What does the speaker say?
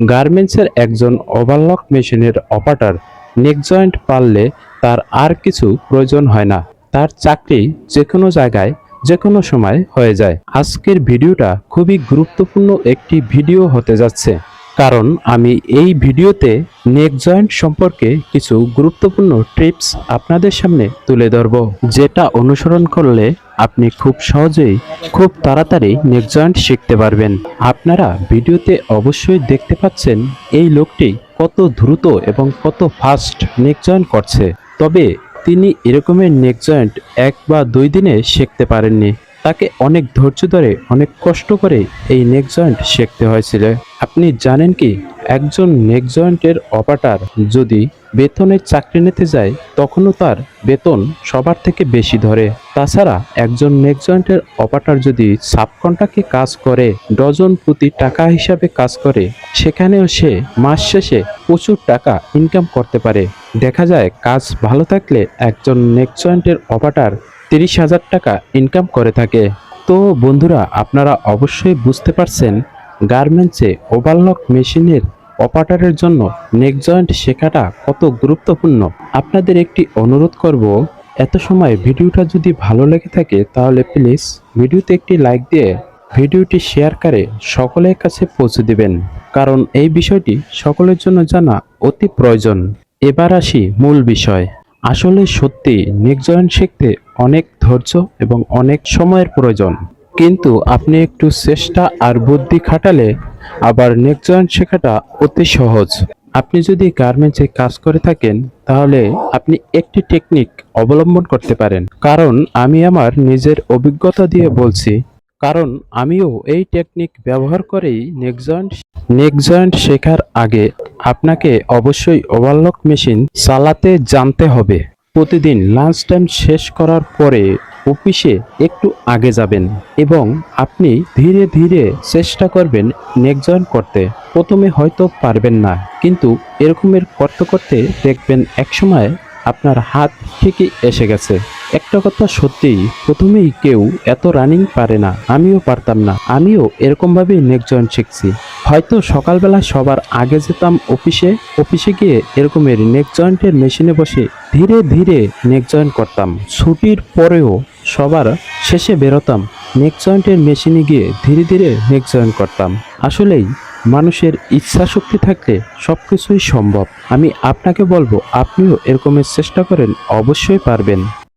গার্মেন্টসের একজন ওভারলক মেশিনের অপারেটর নেক জয়েন্ট পারলে তার আর কিছু প্রয়োজন হয় না। তার চাকরি যে কোনো জায়গায় যে কোনো সময় হয়ে যায়। আজকের ভিডিওটা খুবই গুরুত্বপূর্ণ একটি ভিডিও হতে যাচ্ছে। কারণ আমি এই ভিডিওতে নেক জয়েন্ট সম্পর্কে কিছু গুরুত্বপূর্ণ টিপস আপনাদের সামনে তুলে ধরব, যেটা অনুসরণ করলে আপনি খুব সহজেই খুব তাড়াতাড়ি নেক জয়েন্ট শিখতে পারবেন। আপনারা ভিডিওতে অবশ্যই দেখতে পাচ্ছেন এই লোকটি কত দ্রুত এবং কত ফাস্ট নেক জয়েন্ট করছে। তবে তিনি এরকমের নেক জয়েন্ট এক বা দুই দিনে শিখতে পারেননি। তাকে অনেক ধৈর্য ধরে, অনেক কষ্ট করে এই নেক জয়েন্ট শিখতে হয়েছিল। আপনি জানেন কি, একজন নেক জয়েন্টের অপারেটর যদি বেতনের চাকরি নিতে যায়, তখনও তার বেতন সবার থেকে বেশি ধরে। তাছাড়া একজন নেক জয়েন্টের অপারেটর যদি সাবকন্ট্রাক্টে কাজ করে, ডজন প্রতি টাকা হিসাবে কাজ করে, সেখানেও সে মাস শেষে প্রচুর টাকা ইনকাম করতে পারে। দেখা যায়, কাজ ভালো থাকলে একজন নেক জয়েন্টের অপারেটর তিরিশ হাজার টাকা ইনকাম করে থাকে। তো বন্ধুরা, আপনারা অবশ্যই বুঝতে পারছেন গার্মেন্টসে ওভারলক মেশিনের অপারেটরের জন্য নেক জয়েন্ট শেখাটা কত গুরুত্বপূর্ণ। আপনাদের একটি অনুরোধ করব, এত সময় ভিডিওটা যদি ভালো লেগে থাকে তাহলে প্লিজ ভিডিওতে একটি লাইক দিয়ে ভিডিওটি শেয়ার করে সকলের কাছে পৌঁছে দিবেন। কারণ এই বিষয়টি সকলের জন্য জানা অতি প্রয়োজন। এবার আসি মূল বিষয়। আসলে সত্যি, নেক জয়েন্ট শিখতে অনেক ধৈর্য এবং অনেক সময়ের প্রয়োজন। কিন্তু আপনি একটু চেষ্টা আর বুদ্ধি খাটালে আবার নেক জয়েন্ট শেখাটা অতি সহজ। আপনি যদি গার্মেন্টসে কাজ করে থাকেন, তাহলে আপনি একটি টেকনিক অবলম্বন করতে পারেন। কারণ আমি আমার নিজের অভিজ্ঞতা দিয়ে বলছি, কারণ আমিও এই টেকনিক ব্যবহার করেই নেক জয়েন্ট নেক জয়েন্ট শেখার আগে আপনাকে অবশ্যই ওভারলক মেশিন চালাতে জানতে হবে। প্রতিদিন লাঞ্চ টাইম শেষ করার পরে অফিসে একটু আগে যাবেন এবং আপনি ধীরে ধীরে চেষ্টা করবেন নেক জয়েন করতে। প্রথমে হয়তো পারবেন না, কিন্তু এরকমের করতে করতে দেখবেন একসময় আপনার হাত ঠিকই এসে গেছে। একটা কথা সত্যিই, প্রথমেই কেউ এত রানিং পারে না, আমিও পারতাম না। আমিও এরকমভাবেই নেক জয়েন শিখছি। হয়তো সকালবেলা সবার আগে যেতাম অফিসে অফিসে গিয়ে এরকমের নেক জয়েন্টের মেশিনে বসে ধীরে ধীরে নেক জয়েন্ট করতাম। ছুটির পরেও সবার শেষে বেরোতাম নেক জয়েন্টের মেশিনে গিয়ে ধীরে ধীরে নেক জয়েন করতাম। আসলেই মানুষের ইচ্ছা শক্তি থাকলে সব কিছুই সম্ভব। আমি আপনাকে বলব, আপনিও এরকমের চেষ্টা করেন, অবশ্যই পারবেন।